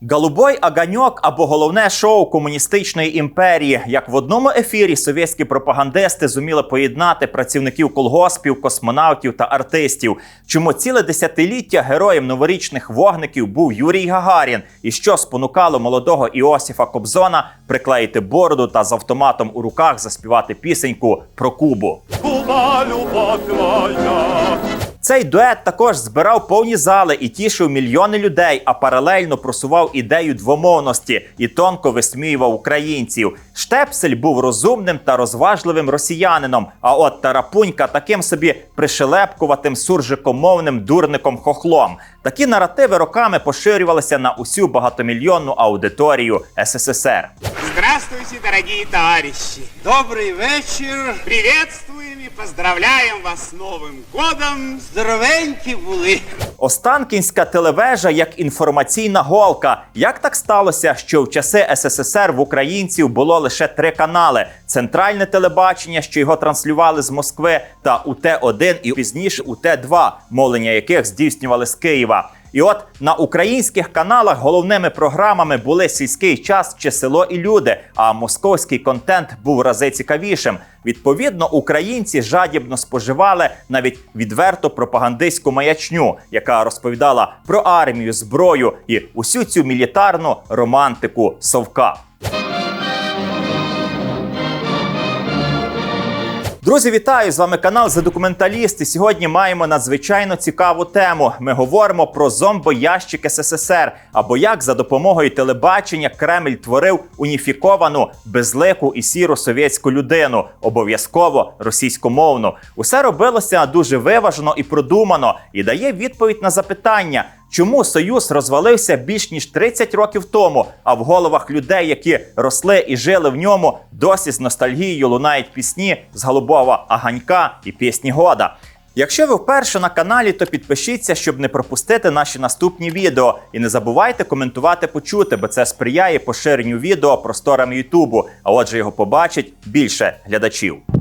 Голубой Аганьок або головне шоу комуністичної імперії. Як в одному ефірі совєтські пропагандисти зуміли поєднати працівників колгоспів, космонавтів та артистів. Чому ціле десятиліття героєм новорічних вогників був Юрій Гагарін, і що спонукало молодого Іосифа Кобзона приклеїти бороду та з автоматом у руках заспівати пісеньку про Кубу. Куба, любовь твоя. Цей дует також збирав повні зали і тішив мільйони людей, а паралельно просував ідею двомовності і тонко висміював українців. Штепсель був розумним та розважливим росіянином. А от Тарапунька таким собі пришелепкуватим суржикомовним дурником хохлом. Такі наративи роками поширювалися на усю багатомільйонну аудиторію СССР. Здравствуйте, дорогие товарищи! Добрий вечір. Приветствуем и поздравляем вас с Новым годом! Здоровенькі були. Останкінська телевежа як інформаційна голка. Як так сталося, що в часи СССР в українців було лише три канали: центральне телебачення, що його транслювали з Москви, та УТ-1 і пізніше УТ-2, мовлення яких здійснювали з Києва. І от на українських каналах головними програмами були сільський час чи село і люди. А московський контент був рази цікавішим. Відповідно, українці жадібно споживали навіть відверто пропагандистську маячню, яка розповідала про армію, зброю і усю цю мілітарну романтику совка. Друзі, вітаю! З вами канал «За документаліст. І сьогодні маємо надзвичайно цікаву тему. Ми говоримо про зомбоящик СССР або як за допомогою телебачення Кремль творив уніфіковану, безлику і сіру совєтську людину, обов'язково російськомовну. Усе робилося дуже виважено і продумано, і дає відповідь на запитання. Чому союз розвалився більш ніж 30 років тому, а в головах людей, які росли і жили в ньому, досі з ностальгією лунають пісні з голубого аганька і пісні года. Якщо ви вперше на каналі, то підпишіться, щоб не пропустити наші наступні відео. І не забувайте коментувати почути, бо це сприяє поширенню відео просторами Ютубу. А отже, його побачить більше глядачів.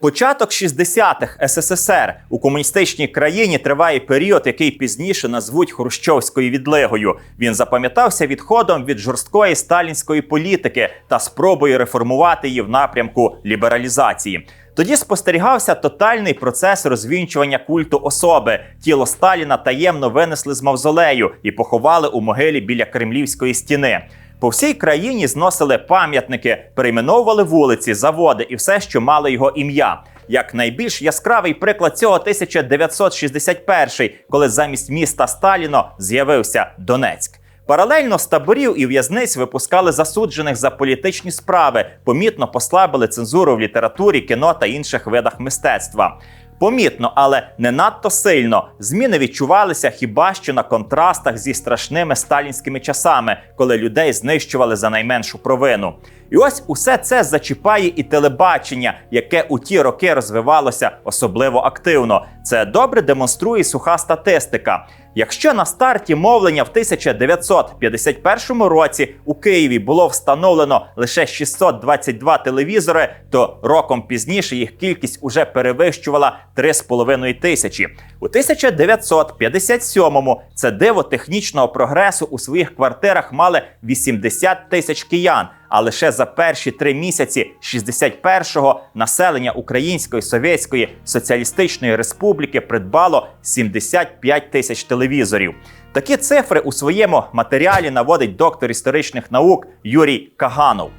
Початок 60-х СССР у комуністичній країні триває період, який пізніше назвуть хрущовською відлигою. Він запам'ятався відходом від жорсткої сталінської політики та спробою реформувати її в напрямку лібералізації. Тоді спостерігався тотальний процес розвінчування культу особи. Тіло Сталіна таємно винесли з мавзолею і поховали у могилі біля Кремлівської стіни. По всій країні зносили пам'ятники, перейменовували вулиці, заводи і все, що мало його ім'я. Як найбільш яскравий приклад цього 1961, коли замість міста Сталіно з'явився Донецьк. Паралельно з таборів і в'язниць випускали засуджених за політичні справи, помітно послабили цензуру в літературі, кіно та інших видах мистецтва. Помітно, але не надто сильно. Зміни відчувалися хіба що на контрастах зі страшними сталінськими часами, коли людей знищували за найменшу провину. І ось усе це зачіпає і телебачення, яке у ті роки розвивалося особливо активно. Це добре демонструє суха статистика. Якщо на старті мовлення в 1951 році у Києві було встановлено лише 622 телевізори, то роком пізніше їх кількість уже перевищувала 3,5 тисячі. У 1957-му це диво технічного прогресу у своїх квартирах мали 80 тисяч киян. А лише за перші три місяці 61-го населення Української Совєтської Соціалістичної Республіки придбало 75 тисяч телевізорів. Такі цифри у своєму матеріалі наводить доктор історичних наук Юрій Каганов.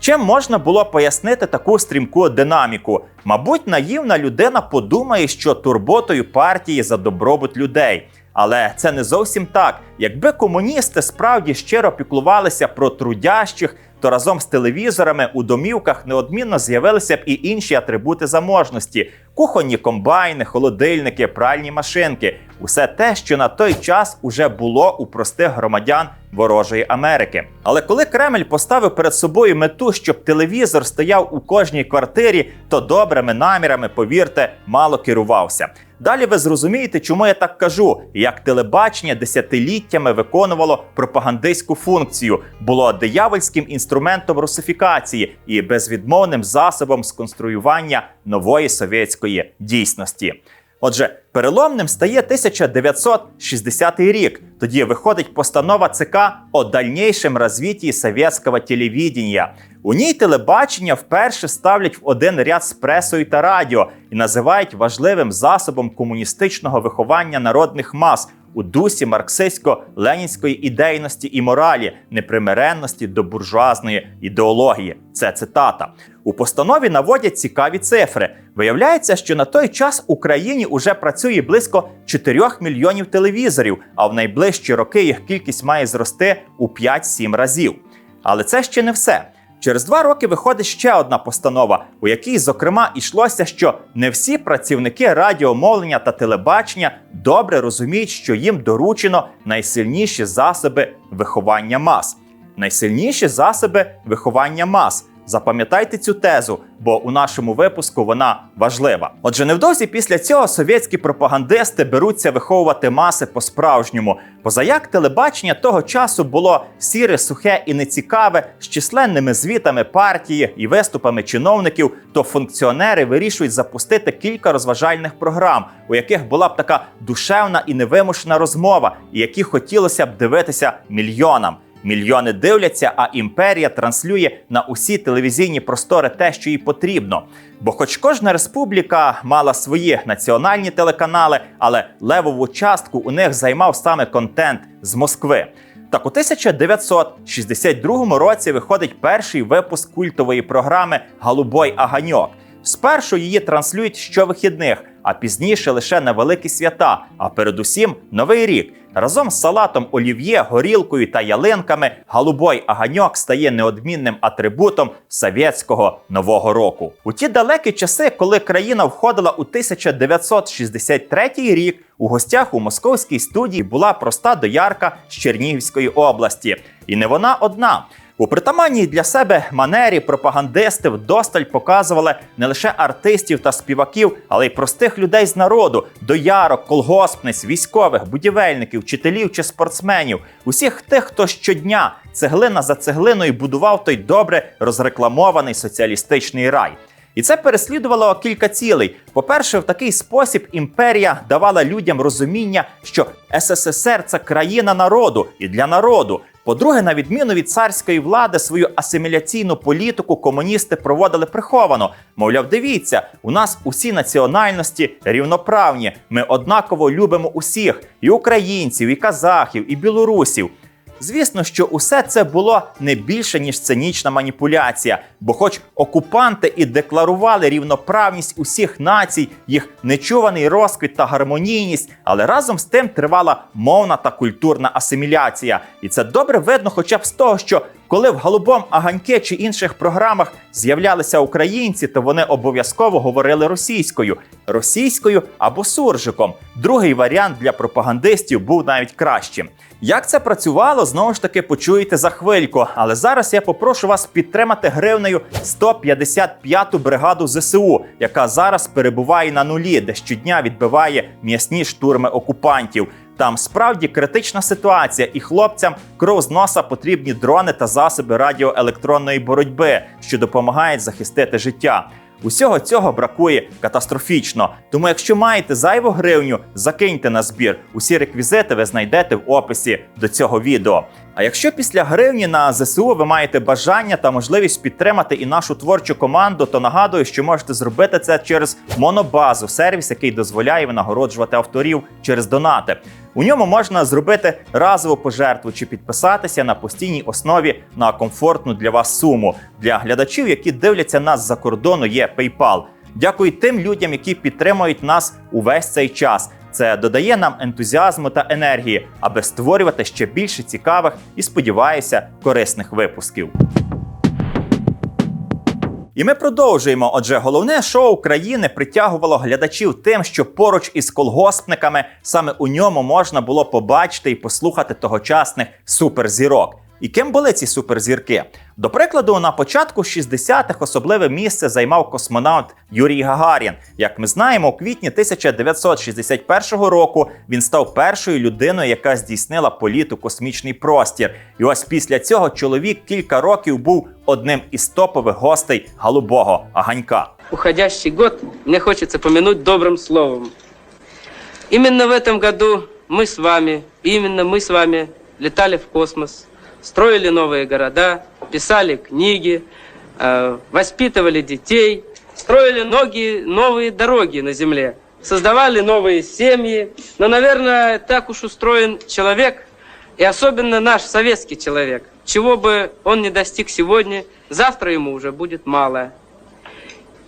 Чим можна було пояснити таку стрімку динаміку? Мабуть, наївна людина подумає, що турботою партії за добробут людей. Але це не зовсім так. Якби комуністи справді щиро піклувалися про трудящих, то разом з телевізорами у домівках неодмінно з'явилися б і інші атрибути заможності: кухонні комбайни, холодильники, пральні машинки усе те, що на той час уже було у простих громадян ворожої Америки. Але коли Кремль поставив перед собою мету, щоб телевізор стояв у кожній квартирі, то добрими намірами, повірте, мало керувався. Далі ви зрозумієте, чому я так кажу, як телебачення десятиліттями виконувало пропагандистську функцію, було диявольським інструментом русифікації і безвідмовним засобом сконструювання нової совєтської дійсності. Отже, Переломним стає 1960 рік. Тоді виходить постанова ЦК о дальнейшем розвитті совєтського телевідення. У ній телебачення вперше ставлять в один ряд з пресою та радіо і називають важливим засобом комуністичного виховання народних мас у дусі марксистсько-ленінської ідейності і моралі, непримиренності до буржуазної ідеології. Це цитата. У постанові наводять цікаві цифри. Виявляється, що на той час в Україні уже працює близько 4 мільйонів телевізорів, а в найближчі роки їх кількість має зрости у 5-7 разів. Але це ще не все. Через два роки виходить ще одна постанова, у якій, зокрема, йшлося, що не всі працівники радіомовлення та телебачення добре розуміють, що їм доручено найсильніші засоби виховання мас. Найсильніші засоби виховання мас. Запам'ятайте цю тезу, бо у нашому випуску вона важлива. Отже, невдовзі після цього совєтські пропагандисти беруться виховувати маси по-справжньому. Позаяк телебачення того часу було сіре, сухе і нецікаве з численними звітами партії і виступами чиновників, то функціонери вирішують запустити кілька розважальних програм, у яких була б така душевна і невимушена розмова, і які хотілося б дивитися мільйонам. Мільйони дивляться, а імперія транслює на усі телевізійні простори те, що їй потрібно. Бо, хоч кожна республіка мала свої національні телеканали, але левову частку у них займав саме контент з Москви. Так у 1962 році виходить перший випуск культової програми Голубой Аганьок. Спершу її транслюють щовихідних, а пізніше лише на великі свята, а передусім Новий рік. Разом з салатом олів'є, горілкою та ялинками голубой аганьок стає неодмінним атрибутом совєтського нового року. У ті далекі часи, коли країна входила у 1963 рік, у гостях у московській студії була проста доярка з Чернігівської області, і не вона одна. У притаманній для себе манері пропагандисти вдосталь показували не лише артистів та співаків, але й простих людей з народу, доярок, колгоспниць, військових, будівельників, вчителів чи спортсменів, усіх тих, хто щодня цеглина за цеглиною будував той добре розрекламований соціалістичний рай. І це переслідувало кілька цілей. По-перше, в такий спосіб імперія давала людям розуміння, що СССР це країна народу і для народу. По-друге, на відміну від царської влади, свою асиміляційну політику комуністи проводили приховано. Мовляв, дивіться, у нас усі національності рівноправні. Ми однаково любимо усіх: і українців, і казахів, і білорусів. Звісно, що усе це було не більше ніж цинічна маніпуляція, бо, хоч окупанти і декларували рівноправність усіх націй, їх нечуваний розквіт та гармонійність, але разом з тим тривала мовна та культурна асиміляція. І це добре видно, хоча б з того, що коли в голубом аганьке чи інших програмах з'являлися українці, то вони обов'язково говорили російською, російською або суржиком. Другий варіант для пропагандистів був навіть кращим. Як це працювало, знову ж таки почуєте за хвильку. Але зараз я попрошу вас підтримати гривнею 155-ту бригаду ЗСУ, яка зараз перебуває на нулі, де щодня відбиває м'ясні штурми окупантів. Там справді критична ситуація, і хлопцям кров з носа потрібні дрони та засоби радіоелектронної боротьби, що допомагають захистити життя. Усього цього бракує катастрофічно. Тому, якщо маєте зайву гривню, закиньте на збір. Усі реквізити ви знайдете в описі до цього відео. А якщо після гривні на ЗСУ ви маєте бажання та можливість підтримати і нашу творчу команду, то нагадую, що можете зробити це через монобазу, сервіс, який дозволяє винагороджувати авторів через донати. У ньому можна зробити разову пожертву чи підписатися на постійній основі на комфортну для вас суму. Для глядачів, які дивляться нас за кордону, є PayPal. Дякую тим людям, які підтримують нас увесь цей час. Це додає нам ентузіазму та енергії, аби створювати ще більше цікавих і сподіваюся корисних випусків. І ми продовжуємо. Отже, головне шоу країни притягувало глядачів тим, що поруч із колгоспниками саме у ньому можна було побачити і послухати тогочасних суперзірок. І ким були ці суперзірки? До прикладу, на початку 60-х особливе місце займав космонавт Юрій Гагарін. Як ми знаємо, у квітні 1961 року він став першою людиною, яка здійснила політ у космічний простір. І ось після цього чоловік кілька років був одним із топових гостей голубого аганька. Уходящий год мне хочется помянуть добрым словом. Именно в этом году мы с вами, именно мы с вами летали в космос, Строили новые города, писали книги, э, воспитывали детей, строили многие новые дороги на Земле, создавали новые семьи. Но, наверное, так уж устроен человек, и особенно наш советский человек. Чего бы он не достиг сегодня, завтра ему уже будет мало.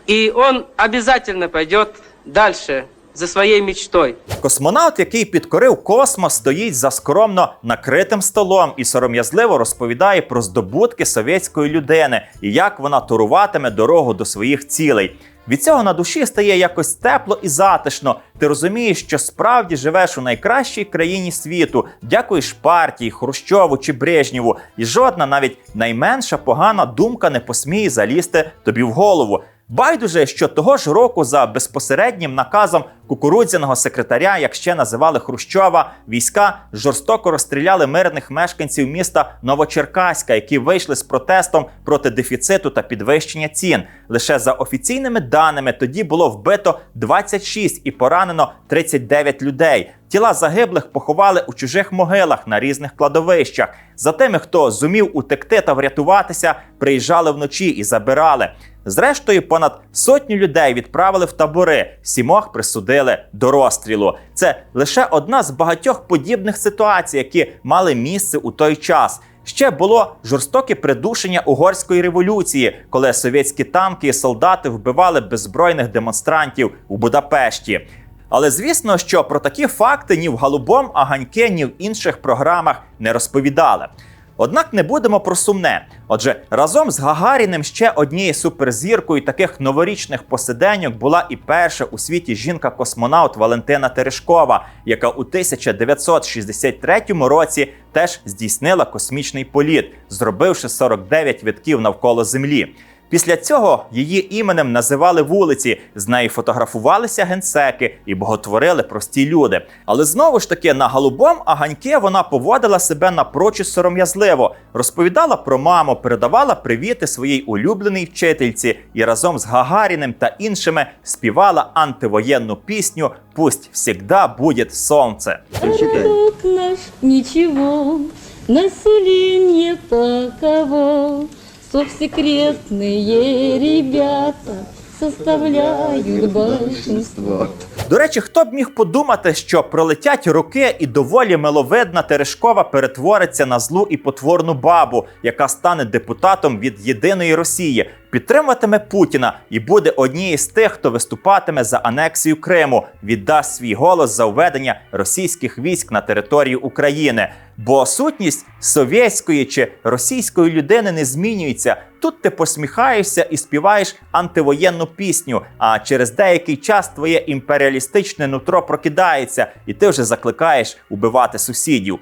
И он обязательно пойдет дальше за своей мечтой. Космонавт, який підкорив космос, стоїть за скромно накритим столом і сором'язливо розповідає про здобутки совєтської людини і як вона туруватиме дорогу до своїх цілей. Від цього на душі стає якось тепло і затишно. Ти розумієш, що справді живеш у найкращій країні світу, дякуєш партії, Хрущову чи Брежнєву, і жодна, навіть найменша погана думка не посміє залізти тобі в голову. Байдуже, що того ж року за безпосереднім наказом кукурудзяного секретаря, як ще називали Хрущова, війська жорстоко розстріляли мирних мешканців міста Новочеркаська, які вийшли з протестом проти дефіциту та підвищення цін. Лише за офіційними даними тоді було вбито 26 і поранено 39 людей. Тіла загиблих поховали у чужих могилах на різних кладовищах. За тими, хто зумів утекти та врятуватися, приїжджали вночі і забирали. Зрештою, понад сотню людей відправили в табори, сімох присудили до розстрілу. Це лише одна з багатьох подібних ситуацій, які мали місце у той час. Ще було жорстоке придушення угорської революції, коли совєтські танки і солдати вбивали беззбройних демонстрантів у Будапешті. Але звісно, що про такі факти ні в Голубом, Аганьке, ні в інших програмах не розповідали. Однак не будемо про сумне. Отже, разом з Гагаріним ще однією суперзіркою таких новорічних посиденьок була і перша у світі жінка-космонавт Валентина Терешкова, яка у 1963 році теж здійснила космічний політ, зробивши 49 витків навколо Землі. Після цього її іменем називали вулиці, з нею фотографувалися генсеки і боготворили прості люди. Але знову ж таки на голубом аганьке вона поводила себе напрочуд сором'язливо, розповідала про маму, передавала привіти своїй улюбленій вчительці і разом з Гагаріним та іншими співала антивоєнну пісню Пусть всегда буде сонце. Ничего, население таково, Совсекретные ребята составляют большинство. До речі, хто б міг подумати, що пролетять роки і доволі миловидна Терешкова перетвориться на злу і потворну бабу, яка стане депутатом від єдиної Росії, підтримуватиме Путіна і буде однією з тих, хто виступатиме за анексію Криму, віддасть свій голос за введення російських військ на територію України. Бо сутність совєтської чи російської людини не змінюється. Тут ти посміхаєшся і співаєш антивоєнну пісню. А через деякий час твоє імперіалістичне нутро прокидається, і ти вже закликаєш убивати сусідів.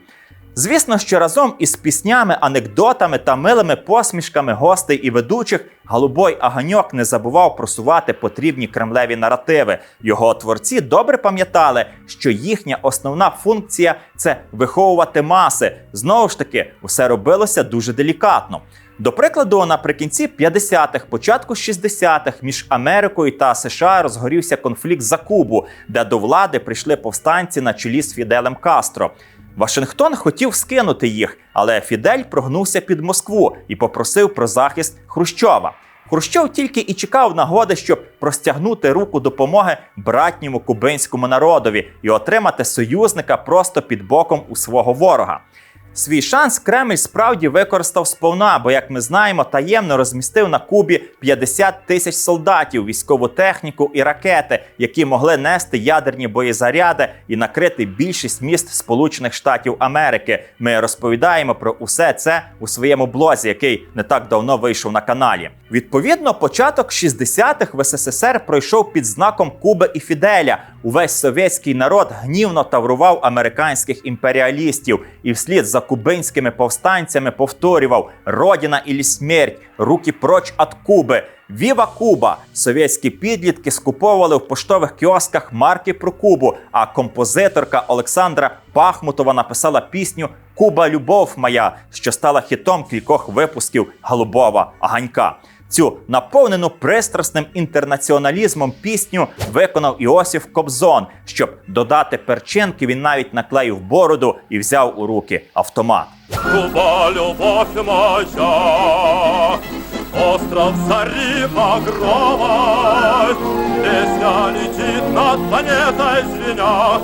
Звісно, що разом із піснями, анекдотами та милими посмішками гостей і ведучих Голубой Аганьок не забував просувати потрібні кремлеві наративи. Його творці добре пам'ятали, що їхня основна функція це виховувати маси. Знову ж таки, усе робилося дуже делікатно. До прикладу, наприкінці 50-х, початку 60-х між Америкою та США розгорівся конфлікт за Кубу, де до влади прийшли повстанці на чолі з Фіделем Кастро. Вашингтон хотів скинути їх, але Фідель прогнувся під Москву і попросив про захист Хрущова. Хрущов тільки і чекав нагоди, щоб простягнути руку допомоги братньому кубинському народові і отримати союзника просто під боком у свого ворога. Свій шанс Кремль справді використав сповна, бо, як ми знаємо, таємно розмістив на Кубі 50 тисяч солдатів, військову техніку і ракети, які могли нести ядерні боєзаряди і накрити більшість міст Сполучених Штатів Америки. Ми розповідаємо про усе це у своєму блозі, який не так давно вийшов на каналі. Відповідно, початок 60-х в СССР пройшов під знаком Куби і Фіделя. Увесь совєтський народ гнівно таврував американських імперіалістів і вслід за кубинськими повстанцями повторював Родина ілі смерть, руки проч від Куби. Віва Куба! Совєтські підлітки скуповували в поштових кіосках марки про Кубу. А композиторка Олександра Пахмутова написала пісню Куба, любов моя, що стала хітом кількох випусків Голубова Аганька. Цю наповнену пристрасним інтернаціоналізмом пісню виконав Іосиф Кобзон. Щоб додати перчинки, він навіть наклеїв бороду і взяв у руки автомат. Куба, любовь моя, остров зари багровой, Песня летит над планетой звеня,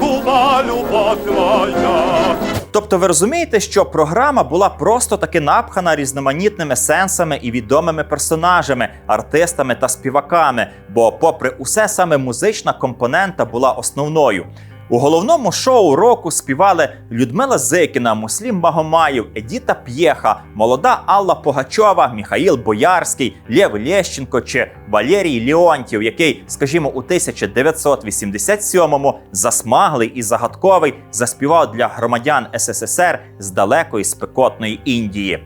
Куба, любовь моя. Тобто ви розумієте, що програма була просто таки напхана різноманітними сенсами і відомими персонажами, артистами та співаками. Бо, попри усе, саме музична компонента була основною. У головному шоу року співали Людмила Зикіна, Муслім Магомаєв, Едіта П'єха, молода Алла Погачова, Міхаїл Боярський, Лєв Лєщенко чи Валерій Леонтів, який, скажімо, у 1987-му засмаглий і загадковий заспівав для громадян СССР з далекої спекотної Індії.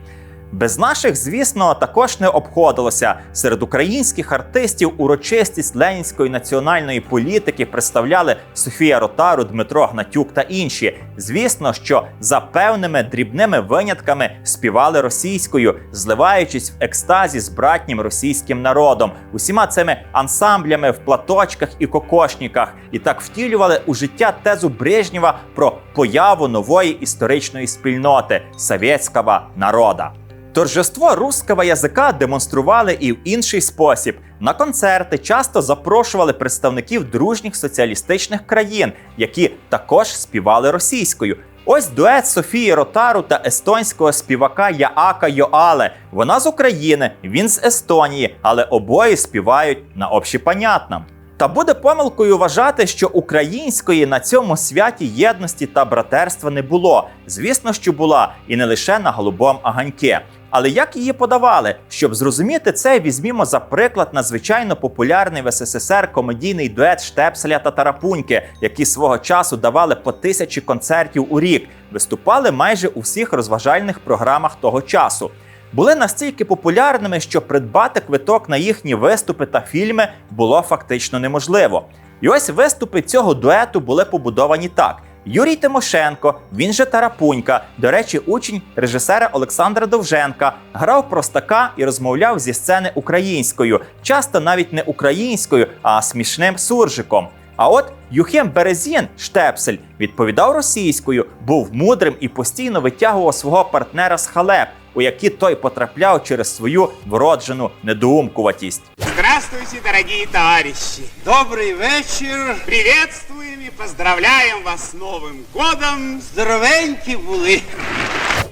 Без наших, звісно, також не обходилося. Серед українських артистів урочистість ленінської національної політики представляли Софія Ротару, Дмитро Гнатюк та інші. Звісно, що за певними дрібними винятками співали російською, зливаючись в екстазі з братнім російським народом, усіма цими ансамблями в платочках і кокошниках, і так втілювали у життя тезу Брежнєва про появу нової історичної спільноти совєтського народа. Торжество русского язика демонстрували і в інший спосіб. На концерти часто запрошували представників дружніх соціалістичних країн, які також співали російською. Ось дует Софії Ротару та естонського співака Яака Йоале. Вона з України, він з Естонії, але обоє співають на общепонятном. Та буде помилкою вважати, що української на цьому святі єдності та братерства не було. Звісно, що була, і не лише на голубом аганьке. Але як її подавали? Щоб зрозуміти це, візьмімо за приклад надзвичайно популярний в СССР комедійний дует Штепселя та Тарапуньки, які свого часу давали по тисячі концертів у рік, виступали майже у всіх розважальних програмах того часу. Були настільки популярними, що придбати квиток на їхні виступи та фільми було фактично неможливо. І ось виступи цього дуету були побудовані так. Юрій Тимошенко, він же Тарапунька, до речі, учень режисера Олександра Довженка, грав простака і розмовляв зі сцени українською, часто навіть не українською, а смішним суржиком. А от Юхим Березін Штепсель відповідав російською, був мудрим і постійно витягував свого партнера з халеп, у які той потрапляв через свою вроджену недоумкуватість. Здравствуйте, дорогие товарищи! Добрий вечір. Приветствуем и поздравляем вас с Новым годом! Здоровенькі були.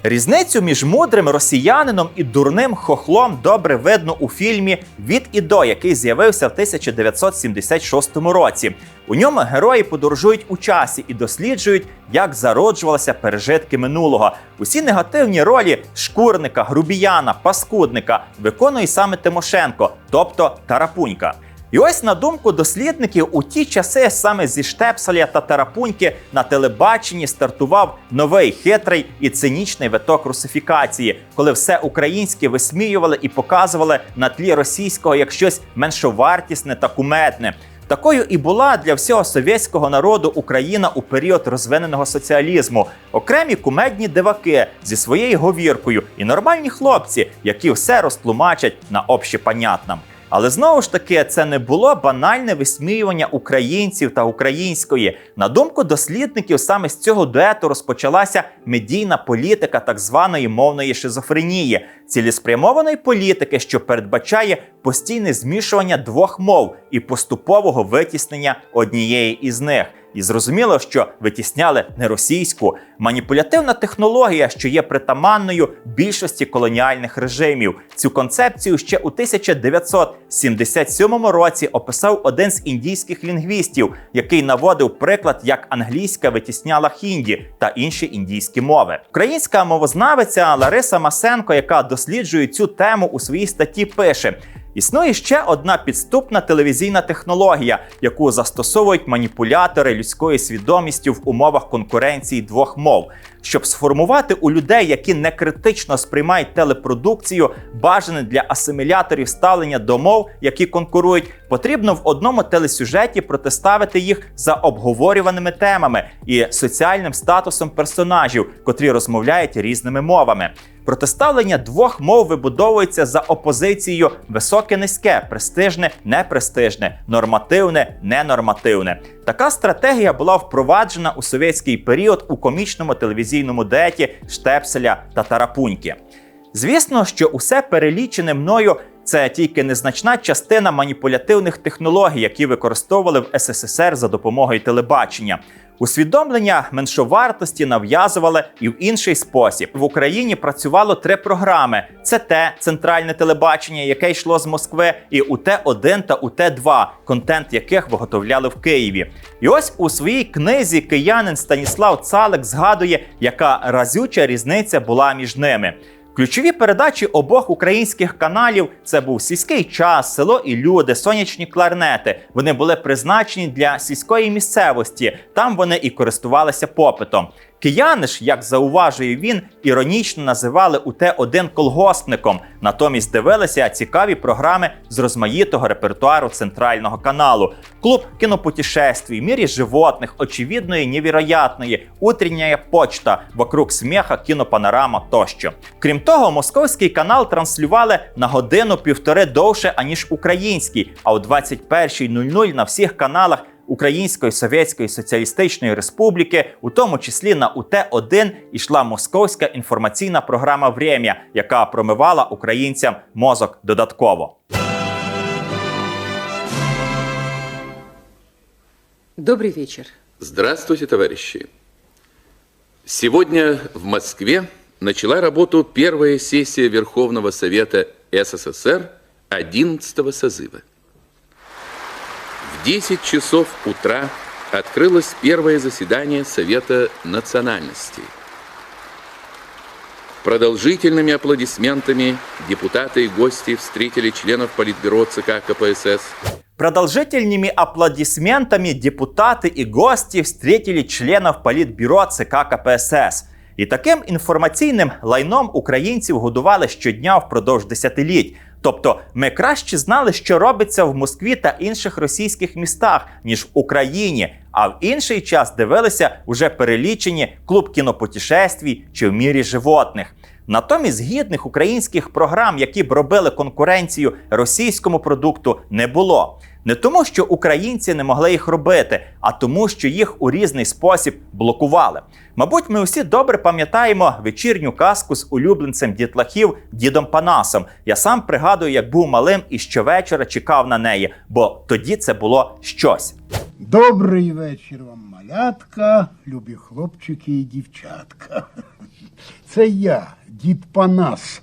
Різницю між мудрим росіянином і дурним хохлом добре видно у фільмі Від і до, який з'явився в 1976 році. У ньому герої подорожують у часі і досліджують, як зароджувалися пережитки минулого. Усі негативні ролі шкурника, грубіяна, паскудника виконує саме Тимошенко, тобто Тарапунька. І ось на думку дослідників, у ті часи саме зі Штепселя та Тарапуньки на телебаченні стартував новий хитрий і цинічний виток русифікації, коли все українське висміювали і показували на тлі російського як щось меншовартісне та кумедне. Такою і була для всього совєтського народу Україна у період розвиненого соціалізму. Окремі кумедні диваки зі своєю говіркою і нормальні хлопці, які все розтлумачать на общепонятном. Але знову ж таки, це не було банальне висміювання українців та української. На думку дослідників, саме з цього дуету розпочалася медійна політика так званої мовної шизофренії, цілеспрямованої політики, що передбачає постійне змішування двох мов і поступового витіснення однієї із них. І зрозуміло, що витісняли не російську маніпулятивна технологія, що є притаманною більшості колоніальних режимів. Цю концепцію ще у 1977 році описав один з індійських лінгвістів, який наводив приклад, як англійська витісняла хінді та інші індійські мови. Українська мовознавиця Лариса Масенко, яка досліджує цю тему у своїй статті, пише. Існує ще одна підступна телевізійна технологія, яку застосовують маніпулятори людською свідомістю в умовах конкуренції двох мов, щоб сформувати у людей, які не критично сприймають телепродукцію, бажане для асиміляторів ставлення до мов, які конкурують, Потрібно в одному телесюжеті протиставити їх за обговорюваними темами і соціальним статусом персонажів, котрі розмовляють різними мовами. Протиставлення двох мов вибудовується за опозицією високе-низьке, престижне, непрестижне, нормативне, ненормативне. Така стратегія була впроваджена у совєтський період у комічному телевізійному дуеті Штепселя та Тарапуньки. Звісно, що усе перелічене мною це тільки незначна частина маніпулятивних технологій, які використовували в СССР за допомогою телебачення. Усвідомлення меншовартості нав'язували і в інший спосіб. В Україні працювало три програми: ЦТ – центральне телебачення, яке йшло з Москви, і УТ-1 та УТ-2, контент яких виготовляли в Києві. І ось у своїй книзі киянин Станіслав Цалик згадує, яка разюча різниця була між ними. Ключові передачі обох українських каналів це був сільський час, село і люди, сонячні кларнети. Вони були призначені для сільської місцевості. Там вони і користувалися попитом. Кияни ж, як зауважує він, іронічно називали УТ-1 колгоспником. Натомість дивилися цікаві програми з розмаїтого репертуару центрального каналу: клуб кінопутешествий, мірі животних, очевидної, невероятної, утренняя почта, вокруг сміха, кінопанорама тощо. Крім того, московський канал транслювали на годину-півтори довше, аніж український. А о 21.00 на всіх каналах Української Совєтської Соціалістичної Республіки, у тому числі на УТ-1, ішла московська інформаційна програма «Врем'я», яка промивала українцям мозок додатково. Добрый вечер. Здравствуйте, товарищи. Сегодня в Москве начала работу первая сессия Верховного Совета СССР 11 созыва. В 10 часов утра открылось первое заседание Совета национальностей. Продолжительными аплодисментами депутаты и гости встретили членов Политбюро ЦК КПСС, Продолжительными аплодисментами депутаты и гости встретили членов Политбюро ЦК КПСС. І таким інформаційним лайном українців годували щодня впродовж десятиліть. Тобто ми краще знали, що робиться в Москві та інших російських містах, ніж в Україні. А в інший час дивилися уже перелічені клуб кінопутешествій чи в мірі животних. Натомість гідних українських програм, які б робили конкуренцію російському продукту, не було. Не тому, що українці не могли їх робити, а тому, що їх у різний спосіб блокували. Мабуть, ми усі добре пам'ятаємо вечірню казку з улюбленцем дітлахів дідом Панасом. Я сам пригадую, як був малим і щовечора чекав на неї, бо тоді це було щось. Добрий вечір вам, малятка, любі хлопчики і дівчатка. Це я, дід Панас.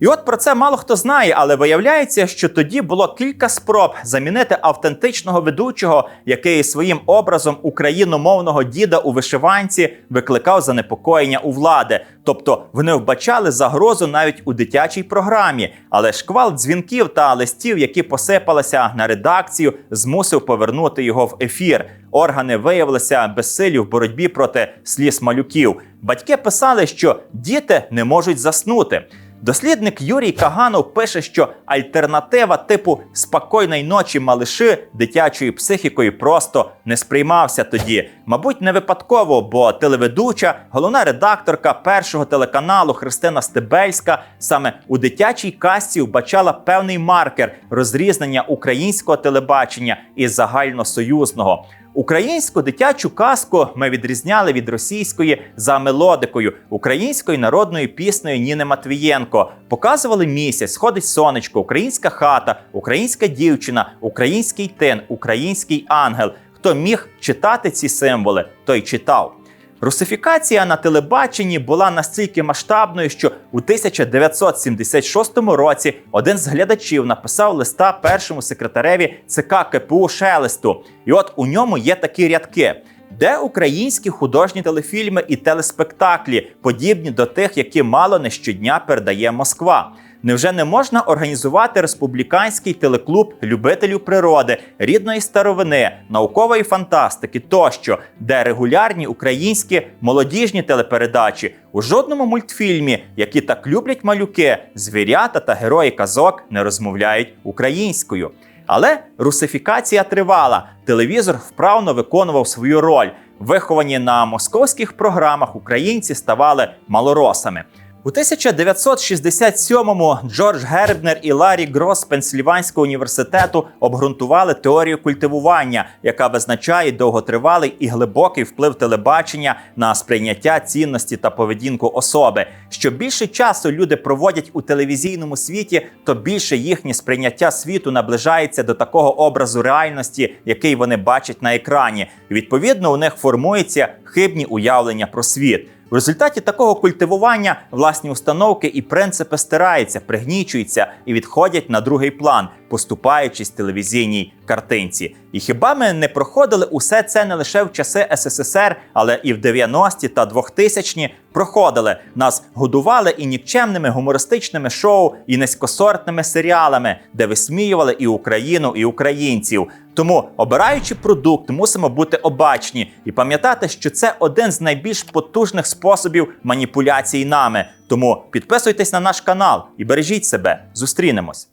І от про це мало хто знає, але виявляється, що тоді було кілька спроб замінити автентичного ведучого, який своїм образом україномовного діда у вишиванці викликав занепокоєння у влади. Тобто вони вбачали загрозу навіть у дитячій програмі. Але шквал дзвінків та листів, які посипалися на редакцію, змусив повернути його в ефір. Органи виявилися безсилі в боротьбі проти сліз малюків. Батьки писали, що діти не можуть заснути. Дослідник Юрій Каганов пише, що альтернатива типу спокійної ночі малиши дитячою психікою просто не сприймався тоді. Мабуть, не випадково, бо телеведуча, головна редакторка першого телеканалу Христина Стебельська саме у дитячій касті вбачала певний маркер розрізнення українського телебачення і загальносоюзного. Українську дитячу казку ми відрізняли від російської за мелодикою, українською народною піснею Ніни Матвієнко. Показували місяць, сходить сонечко, українська хата, українська дівчина, український тин, український ангел. Хто міг читати ці символи, той читав. Русифікація на телебаченні була настільки масштабною, що у 1976 році один з глядачів написав листа першому секретареві ЦК КПУ Шелесту. І от у ньому є такі рядки. Де українські художні телефільми і телеспектаклі, подібні до тих, які мало не щодня передає Москва? Невже не можна організувати республіканський телеклуб любителів природи, рідної старовини, наукової фантастики тощо, де регулярні українські молодіжні телепередачі у жодному мультфільмі, які так люблять малюки, звірята та герої казок не розмовляють українською? Але русифікація тривала. Телевізор вправно виконував свою роль. Виховані на московських програмах українці ставали малоросами. У 1967-му Джордж Гербнер і Ларі Грос Пенсільванського університету обґрунтували теорію культивування, яка визначає довготривалий і глибокий вплив телебачення на сприйняття цінності та поведінку особи. Що більше часу люди проводять у телевізійному світі, то більше їхнє сприйняття світу наближається до такого образу реальності, який вони бачать на екрані. Відповідно, у них формуються хибні уявлення про світ. В результаті такого культивування власні установки і принципи стираються, пригнічуються і відходять на другий план, поступаючись телевізійній картинці. І хіба ми не проходили усе це не лише в часи СССР, але і в 90-ті та 2000-ті проходили. Нас годували і нікчемними гумористичними шоу, і низькосортними серіалами, де висміювали і Україну, і українців. Тому, обираючи продукт, мусимо бути обачні і пам'ятати, що це один з найбільш потужних способів маніпуляції нами. Тому підписуйтесь на наш канал і бережіть себе. Зустрінемось.